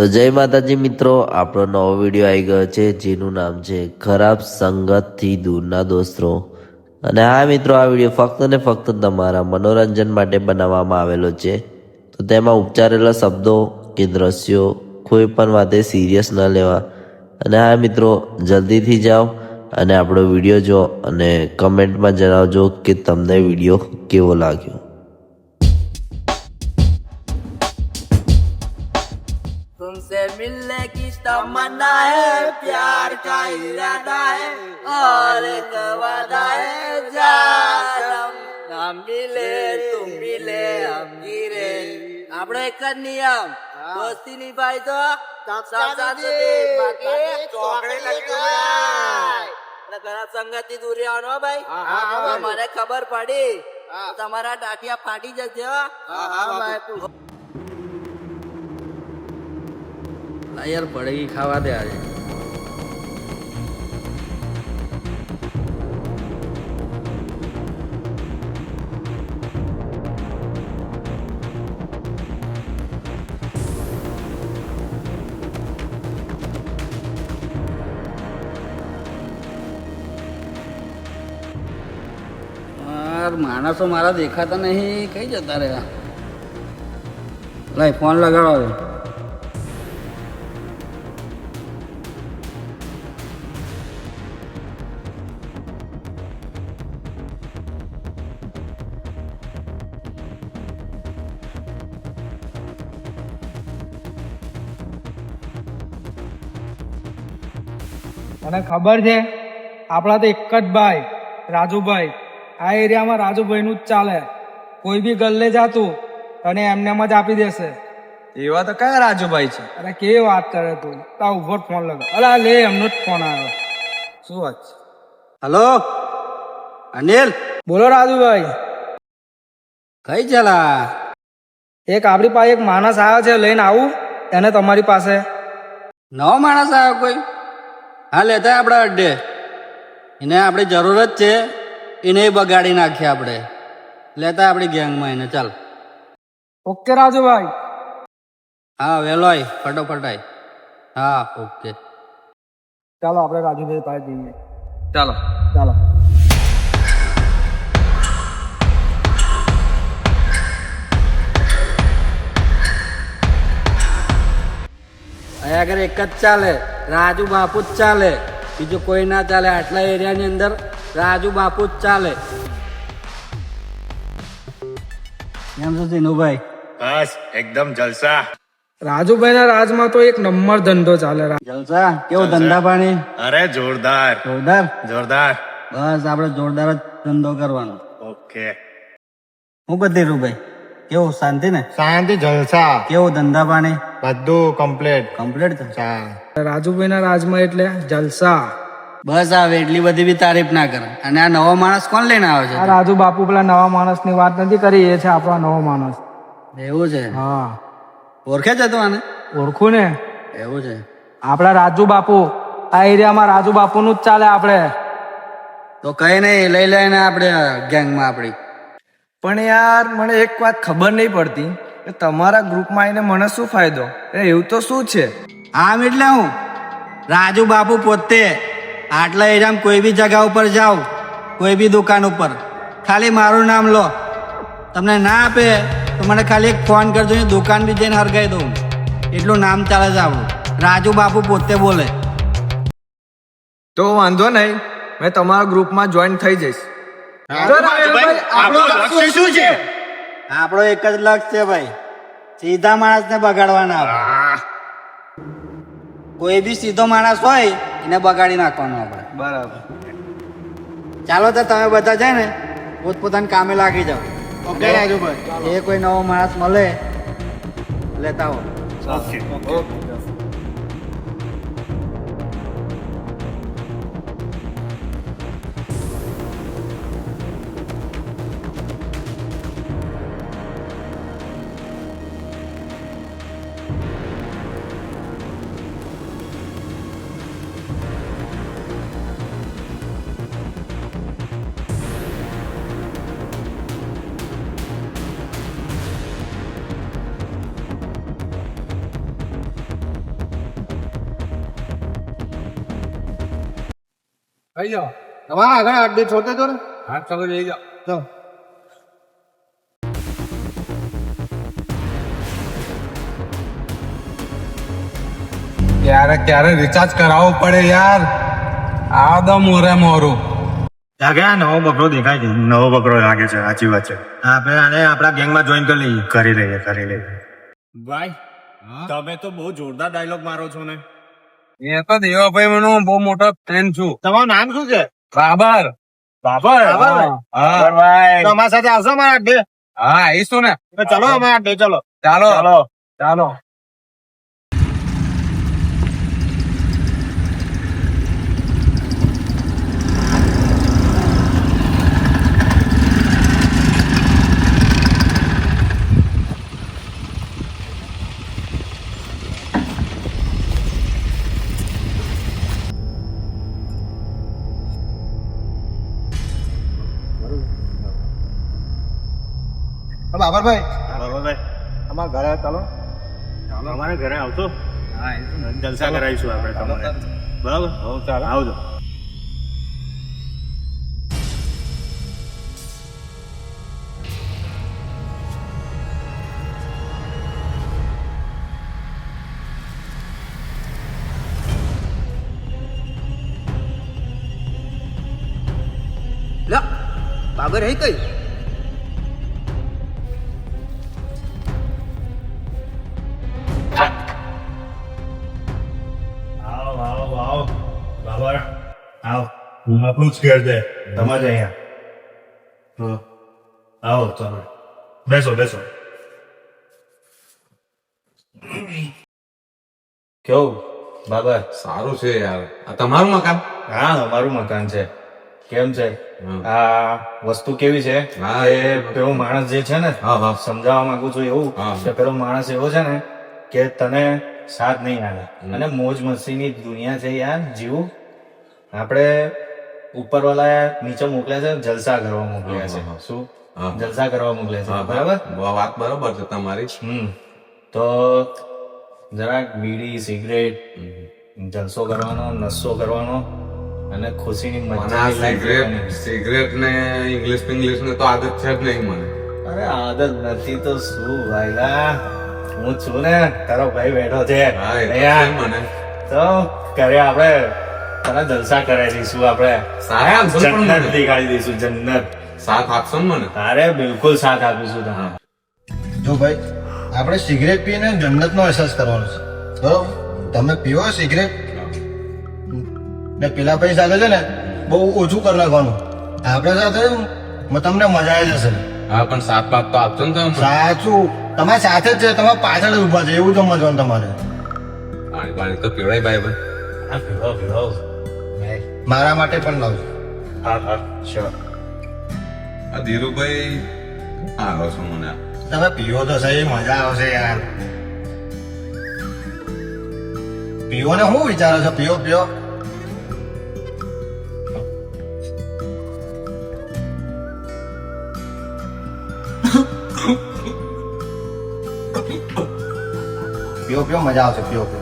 તો જય માતાજી મિત્રો, આપણો નવો વીડિયો આવી ગયો છે, જેનું નામ છે ખરાબ સંગતથી દૂરના દોસ્તો. અને હા મિત્રો, આ વીડિયો ફક્ત ને ફક્ત તમારા મનોરંજન માટે બનાવવામાં આવેલો છે. તો તેમાં ઉપચારેલા શબ્દો કે દ્રશ્યો કોઈ પણ વાતે સિરિયસ ન લેવા. અને હા મિત્રો, જલ્દીથી જાઓ અને આપણો વીડિયો જો અને કમેન્ટમાં જણાવજો કે તમને વીડિયો કેવો લાગ્યો. तमन्ना है प्यार का इरादा है और एक वादा है जानम हम मिले तुम मिले हम गिरे આપણો એક જ નિયમ દોસ્તી નિભાઈ તો સાથ સુધી બાકી ચોકડી લગી એટલે ઘણા સંગત થી દૂર રહેવાનો હો ભાઈ તો મને ખબર પડી તમારા ડાટિયા ફાટી જશે યાર પડેગી ખાવા દે આજે. માણસો મારા દેખાતા નહીં. કઈ જતા રહ્યા? લાઈ ફોન લગાડો મને ખબર છે? આપણા તો એક જ ભાઈ રાજુભાઈ. આ એરિયામાં રાજુભાઈનું જ ચાલે. કોઈ બી ગલ્લે જાતું તને એમને એમ જ આપી દેશે. એવા તો કયા રાજુભાઈ છે? અરે કેવી વાત કરે તું? તા ઊભો જ ફોન લગ અરે લે એમનો જ ફોન આવ્યો. શું વાત છે? હલો? અનિલ? બોલો રાજુભાઈ. કઈ ચલા એક આપણી પાસે એક માણસ આવ્યો છે લઈને આવું. એને તમારી પાસે. નવો માણસ આવ્યો કોઈ? હા લેતા આપણા અડ્ડે. એને આપણે જરૂર જ છે એને બગાડી નાખીએ આપણે. લેતા આપણી ગેંગમાં એને ચાલ. ઓકે રાજુભાઈ. હા વહેલો આય ફટોફટ આય. હા ઓકે. ચાલો આપણે રાજુભાઈ પાસે જઈએ. ચાલો. ચાલો. અહીંયા આગળ એક જ ચાલે. રાજુ બાપુ જ ચાલે. બીજું કોઈ ના ચાલે આટલા એરિયાની અંદર. રાજુ બાપુ જ ચાલે. કેમ છો સિનુભાઈ? બસ એકદમ જલસા. રાજુભાઈના રાજમાં તો એક નંબર ધંધો ચાલે જલસા? કેવો ધંધા પાણી? અરે જોરદાર. જોરદાર? જોરદાર. બસ આપણે જોરદાર જ ધંધો કરવાનો. ઓકે. હું બધી રૂભાઈ? કેવું શાંતિ ને? શાંતિ જલસા. કેવું ધંધા પાણી? બધું કમ્પ્લીટ કમ્પ્લીટ રાજુભાઈના રાજમાં એટલે જલસા. બસ આવે એટલી બધી બી તારીફ ના કરે. અને આ નવો માણસ કોણ લઈને આવે આ રાજુ બાપુ પેલા નવા માણસની વાત નથી કરી એ છે આપણો નવો માણસ. એવું છે? હા. ઓળખે છે તું આને? ઓળખું ને? એવું છે. આપણા રાજુ બાપુ આ એરિયામાં રાજુ બાપુનું જ ચાલે આપણે. તો કઈ નહીં લઈ લઈને આપણે ગેંગમાં આપણી. પણ યાર મને એક વાત ખબર નહીં પડતી કે તમારા ગ્રુપમાં આવીને મને શું ફાયદો? એ એવું તો શું છે? આમ એટલે હું. રાજુ બાપુ પોતે આટલા એરિયામાં કોઈ બી જગા ઉપર જાઓ કોઈ બી દુકાન ઉપર. ખાલી મારું નામ લો. તમને ના આપે તો મને ખાલી એક ફોન કરજો ને દુકાન બી જઈને હરગાઈ દઉં. એટલું નામ ચાલે જ આવું. રાજુ બાપુ પોતે બોલે. તો વાંધો નહીં મેં તમારા ગ્રુપમાં જોઈન થઈ જઈશ. લક્ષ્ય શું છે? આપણો એક જ લક્ષ છે ભાઈ. સીધા માણસને બગાડવાના. કોઈ બી સીધો માણસ હોય એને બગાડી નાખવાનો આપણે બરાબર. ચાલો તો તમે બધા છે ને પોતપોતાના કામે લાગી જાઓ. ઓકે રાજુભાઈ. એ કોઈ નવો માણસ મળે લેતા હો ખાઈ જાઓ. તમારા આગળ આડે છોડતે તો ને? હા ચાલો લઈ જાઓ. તો. ક્યારે ક્યારે રિચાર્જ કરાવવું પડે યાર. આદમ દો મોરું લાગે આ નવો બકરો દેખાય છે. નવો બકરો લાગે છે. સાચી વાત છે. આપણે આને આપણા ગેંગમાં જોઈન કરી લઈએ. કરી લઈએ કરી લઈએ. ભાઈ તમે તો બહુ જોરદાર ડાયલોગ મારો છો ને. એ તો દેવાભાઈ નો બહુ મોટો ફેન છું. તમારું નામ શું છે? બાબર. બાબર? હા. ભાઈ. તો અમારા સાથે આવશો મારા અડ્ડે હા આવીશું ને. ચલો અમારા અડ્ડે ચલો. ચાલો. ચાલો. ચાલો. બાબરભાઈ બાબરભાઈ અમારા ઘરે ચાલો ચાલો અમારા ઘરે આવતો જલસા કરાવીશું આપણે તમારે બરાબર ચાલો આવજો લા બાબર હે કઈ આપણું જ ઘર છે તમારે અહીંયા. હા. આવો તમે. બેસો બેસો. કેવું? બાબા? સારું છે યાર. આ તમારું મકાન? હા અમારું મકાન છે. કેમ છે? આ વસ્તુ કેવી છે? હા, એ પેલો માણસ જે છે ને. સમજાવવા માંગુ છું એવું. કે પેલો માણસ એવો છે ને કે તને સાથ નહીં આવે. અને મોજ મસ્તીની દુનિયા છે યાર જીવું. આપણે ઉપરવાળા નીચે મોકલ્યા છે જલસા કરવા મોકલ્યા છે. શું? જલસા કરવા મોકલ્યા છે. બરાબર. વાત બરાબર છે તમારી હમ. તો જરાક બીડી સિગરેટ જલસો કરવાનો નસો કરવાનો અને ખુશીની મજા સિગરેટ સિગરેટ ને ઇંગ્લિશ ઇંગ્લિશ ને તો આદત છે જ નહીં મને. અરે આદત નથી તો શું ભાઈલા? હું છું ને તારો ભાઈ બેઠો. છે. મને. તો કરે આપણે તને જલસા કરાવી દઈશું આપણે. સારા આપશો ને પણ જન્નત દેખાડી દઈશું જન્નત. સાથ આપશો ને મને? તારે બિલકુલ સાથ આપીશું તને. જો ભાઈ આપણે સિગરેટ પીને જન્નતનો અહેસાસ કરવાનો છે. બરોબર? તમે પીવો સિગરેટ? ને પેલા ભાઈ સાથે છે ને બહુ ઓછું કરી નાખવાનું. આપણે સાથે તમને મજા આવી જશે. હા પણ સાત પાક તો આપશો ને તમે સાચું. તમારી સાથે જ છે તમે પાછળ જ ઊભા છે એવું સમજવાનું તમારે. પાણી પાણી તો પીવડાય ભાઈ ભાઈ. આ પીવો પીવો. મારા માટે પણ લાવજો હા હા. શ્યોર આ ધીરુભાઈ હારો છો મને. તમે પીવો તો સહી મજા આવશે યાર. પીવો ને શું વિચારો છો? પીવો પીવો. પીવો પીવો મજા આવશે પીવો પીવો.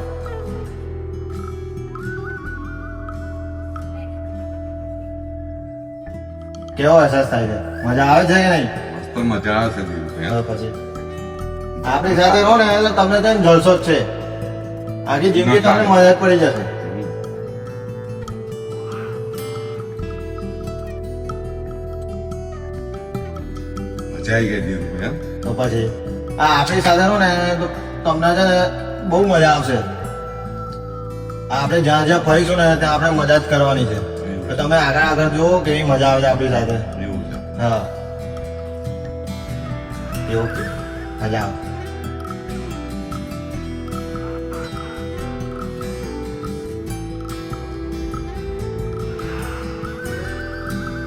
કેવો અહેસાસ થાય છે? મજા આવે છે કે નહીં? મસ્ત મજા આવે છે પછી. આપણી સાથે રહો ને એટલે તમને ત્યાં જલસો જ છે. આખી જિંદગી તમને મજા પડી જશે. મજા આવી ગઈ તો પછી આ આપણી સાથે રહો ને તો તમને છે ને બહુ મજા આવશે. આપણે જ્યાં જ્યાં ફરીશું ને ત્યાં આપણે મજા જ કરવાની છે. તો તમે આગળ આગળ જુઓ કેવી મજા આવે છે આપણી સાથે. એવું છે. હા. એવું છે. મજા આવે.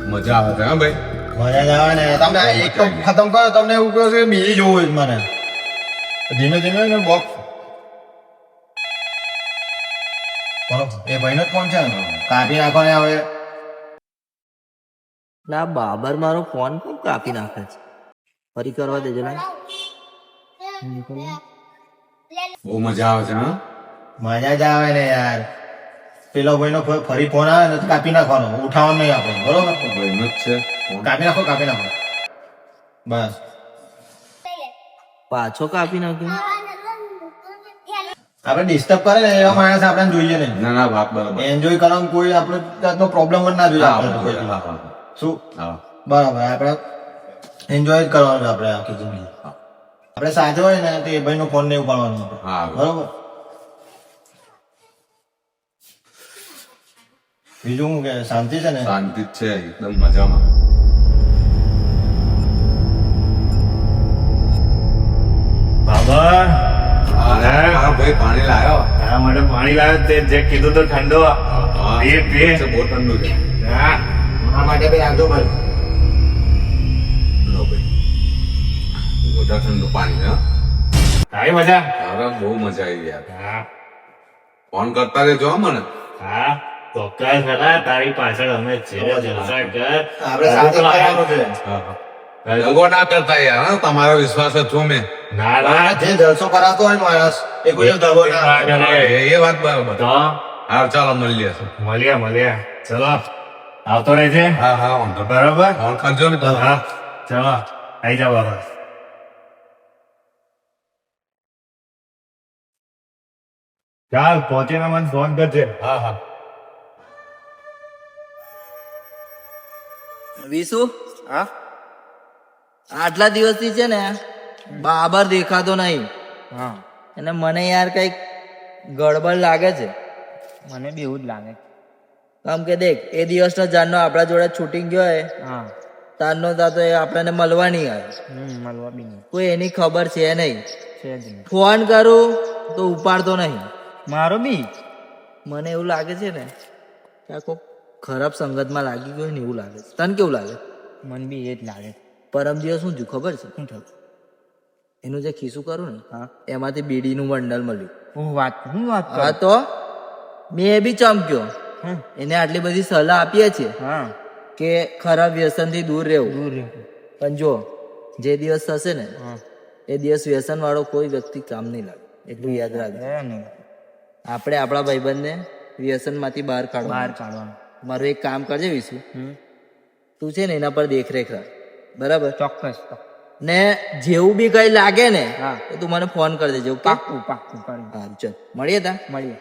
મજા આવે છે હા ભાઈ? મજા જ આવે ને. તમે એક તો ખતમ કરો તમને એવું કહો છો કે બીજી જોવું જ મને. ધીમે ધીમે ને બોક્સ એ ભાઈનો જ ફોન છે કાપી નાખો ને હવે. ના બાબર મારો ફોન કેમ કાપી નાખે છે? ફરી કરવા દેજો ને બહુ મજા આવે છે હા? મજા જ આવે ને યાર. પેલા ભાઈનો ફરી ફોન આવે ને તો કાપી નાખવાનો. ઉઠાવવાનો નહીં આપણે. બરોબર? ભાઈનો જ છે. કાપી નાખો કાપી નાખો. બસ. પાછો કાપી નાખ્યો? આપણે ડિસ્ટર્બ કરે ને એવા માણસ આપણે જોઈએ નહીં. ના ના બાપ બરાબર. એન્જોય કરવાનું કોઈ આપણે જાતનો પ્રોબ્લેમ જ ના જોઈએ આપણે. શું? હા. બરાબર આપણે એન્જોય જ કરવાનું છે આપણે આખી જિંદગી. આપણે સાથે હોય ને તો એ ભાઈનો ફોન નહીં ઉપાડવાનો આપણે. હા. બરોબર? બીજું શું કે શાંતિ છે ને? શાંતિ જ છે એકદમ મજામાં. બાબા હા ભાઈ પાણી લાયો. તારા માટે પાણી લાવ્યો તે જે કીધું તો ઠંડો. એ પીએ, બહુ ઠંડુ છે. હા. માટે ભાઈ આગળ ભાઈ લો ભાઈ. મોટા ઠંડુ પાણી હા? આવી મજા? અરે બહુ મજા આવી યાર. હા. ફોન કરતા રહેજો મને. હા. ચોક્કસ હતા તારી પાછળ અમે જ જલસા કર. આપણે સાથે કરવાનું છે. હા, હા. દગો ના કરતા યાર તમારો વિશ્વાસ જ છું મેં. ના ના. જે જલસો કરાવતો હોય માણસ એ કોઈ દગો ના ના કરે. કરે. એ એ વાત બરાબર. હા ચાલો મળીએ. મળ્યા મળ્યા ચલો. આવતો રહેજે હા હા વાંધો બરાબર? ફોન કરજો ને હા ચલો આવી જાવ બાબા ચાલ પહોંચીને મને ફોન કરજે. હા હા. વિશુ હા? આટલા દિવસથી છે ને બાબર દેખાતો નહીં. હા. અને મને યાર કંઈક ગડબડ લાગે છે. મને બી એવું જ લાગે. કેમ કે દેખ એ દિવસનો જાનનો આપણા જોડે છૂટી ગયો હોય હા. તારનો તા તો એ આપણને મળવાની આવે. હમ મળવા બી નહીં. કોઈ એની ખબર છે નહીં. છે જ નહીં. ફોન કરું તો ઉપાડતો નહીં. મારો બી? મને એવું લાગે છે ને કે આ કોક ખરાબ સંગતમાં લાગી ગયો ને એવું લાગે છે. તને કેવું લાગે? મને બી એ જ લાગે. પરમ દિવસ શું થયું ખબર છે? શું થયું? એનું જે ખીસું કરું ને હા. એમાંથી બીડીનું બંડલ મળ્યું. હું વાત હું વાત? હા તો? મેં બી ચમક્યો. એને આટલી બધી સલાહ આપીએ છીએ હા. કે ખરાબ વ્યસનથી દૂર રહેવું. દૂર રહેવું. પણ જો જે દિવસ થશે ને હા. એ દિવસ વ્યસન વાળો કોઈ વ્યક્તિ કામ નહીં લાગે એટલું યાદ રાખજો. હે આપણે આપણા ભાઈબંધને વ્યસનમાંથી બહાર બહાર કાઢવા કાઢવાનું. મારું એક કામ કરજે વિશુ તું છે ને એના પર દેખરેખ રાખ. બરાબર? ચોક્કસ ને જેવું બી કઈ લાગે ને હા. તો તું મને ફોન કરી દેજો પાક્કું પાક્કું કરી સારું ચલ. મળીએ તા? મળીએ.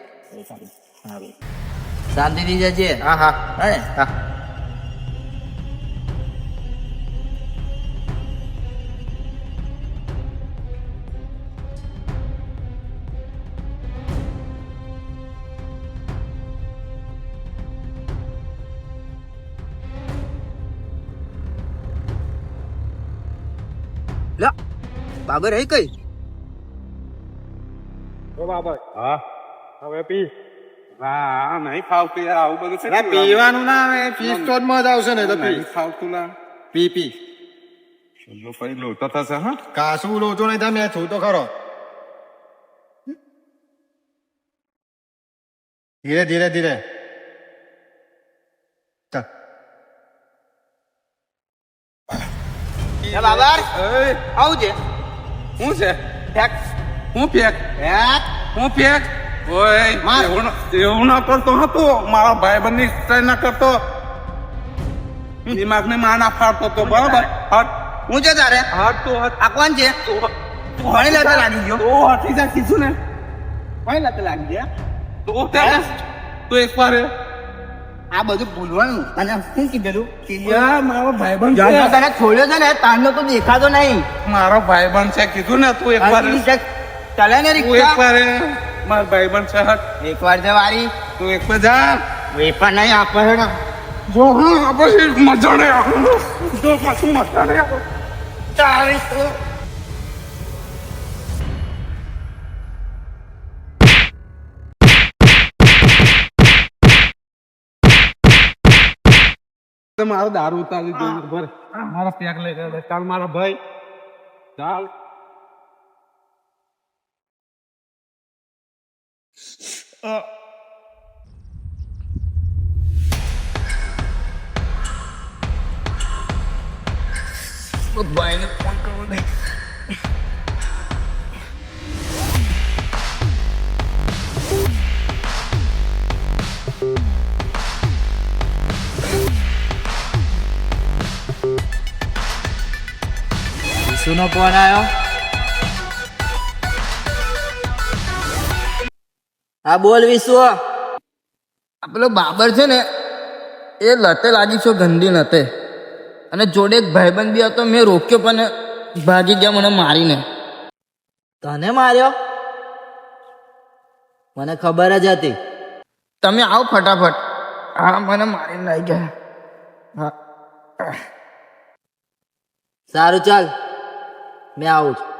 સારું શાંતિથી જજે. હા હા? હા. ને હા બાબર એ કઈ? ઓ બાબા હા. હવે પી. હા નહીં ફાવતું યાર આવું બધું છે પીવાનું ના આવે ફીસ તો જ મત આવશે ને તો પી નહીં ફાવતું ના પી પી ચલો પછી લોતો થશે હા કાસું લોચો નહીં થાય મેં છું તો ખરો ધીરે ધીરે ધીરે ચાલ બાબર એ આવું છે શું છે ફેક હું ફેક ફેક હું ફેક ઓય એવું એવું ના કરતો હતો. મારા ભાઈ બંધની કરતો. દિમાગ ને માં ના ફાડતો તો બરાબર? હટ હું. છે તારે હટ તો હટ. આ કોણ છે? કોણી લાગે લાગી ગયો. તો હટી જા કીધું ને. કોણી લાગે લાગી ગયા? તો તે તો એક વાર આ બધું ભૂલવાનું. તને શું કીધેલું? યાર મારો ભાઈ બંધ જન્મ તને છોડ્યો છે ને તારનો તો દેખાતો નહીં. મારો ભાઈ બંધ છે કીધું ને તું એક વાર ચાલે ને તું એક વાર. મારો ભાઈ બંધ છે હટ એક વાર. છે વારી તું એક પર જા. પણ નહીં આપે હેડો. જો હું પછી મજા નહીં આવે. જો પાછું મજા નહીં આવે. ચાલે તો. મારો દારૂ ઉતારી દીધો ભર. મારા પેક લઈ ગયા ચાલ મારા ભાઈ. ચાલ. Ờ. Một bài nữa. con con đây. Suno buồn ai không? હા બોલ વિશુ. આ પેલો બાબર છે ને એ લતે લાગી છો ગંદી લતે. અને જોડે એક ભાઈબંધ બી હતો મેં રોક્યો પણ ભાગી ગયા મને મારીને. તને માર્યો? મને ખબર જ હતી. તમે આવો ફટાફટ. હા મને મારીને લઈ ગયા. હા. સારું ચાલ. મેં આવું છું.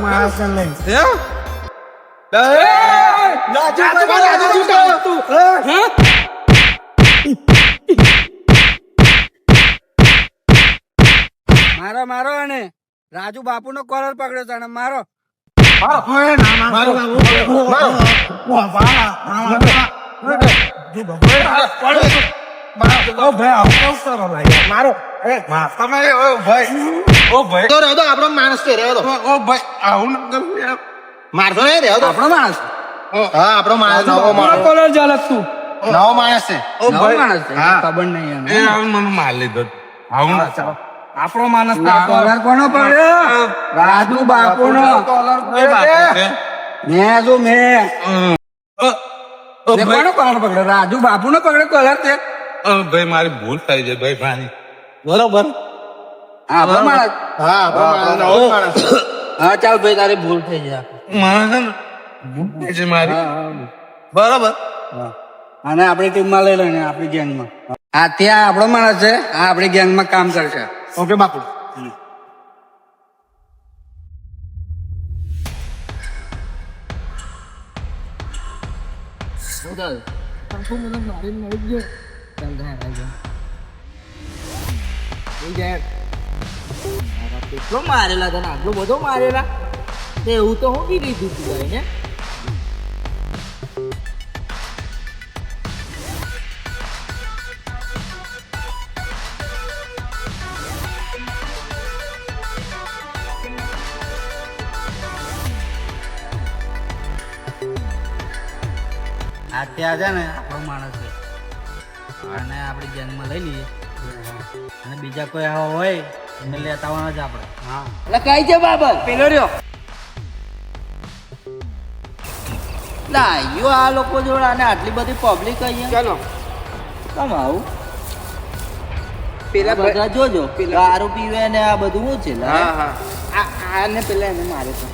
કોણ છે ને માણસ લઈને મારો મારો અને રાજુ બાપુ નો કોલર પકડ્યો છે અને મારો તો રહ્યો તો આપણો માણસ છે રહ્યો તો મારતો નહીં રહ્યો તો આપણો માણસ હા આપણો માણસ નવો માણસ. કોલર ચાલક તું નવો માણસ છે. નવો માણસ છે ખબર નહીં એને મને માર લીધો. આવું આપણો માણસ કોલર કોનો પડ્યો? રાજુ બાપુ નો મેં જો મેં. કોનો કોલર પકડ્યો? રાજુ બાપુ નો પકડ્યો કોલર તે ભાઈ મારી ભૂલ થઈ છે ભાઈ ભાઈ. બરોબર? હા પ્રમાણ. હા માણસ માણસ છે. હા ચાલ ભાઈ તારી ભૂલ થઈ જાય. મારે છે ભૂલ છે મારી. બરોબર? અને આપણી ટીમમાં લઈ લઈને આપણી ગેંગમાં. આ ત્યાં આપણો માણસ છે. આ આપણી ગેંગમાં કામ કરશે. ઓકે બાપુ. કેટલો મારેલા તને, આટલો બધો મારેલા. તે એવું તો હું બી તું ભાઈ આ ત્યાં છે ને, આપણો માણસ છે. અને આપણી જન્મ લઈ લઈએ. અને બીજા કોઈ આવા હોય એને લેતા આવવાના જ આપણે. હા. એટલે કઈ છે બાબત પેલો રહ્યો ના યો આ લોકો જોડે અને આટલી બધી પબ્લિક અહીંયા. ચલો. કમ આવું? પેલા બધા જોજો. દારૂ પીવે ને આ બધું શું છે? હા હા. આ આને પેલા એને મારે તો.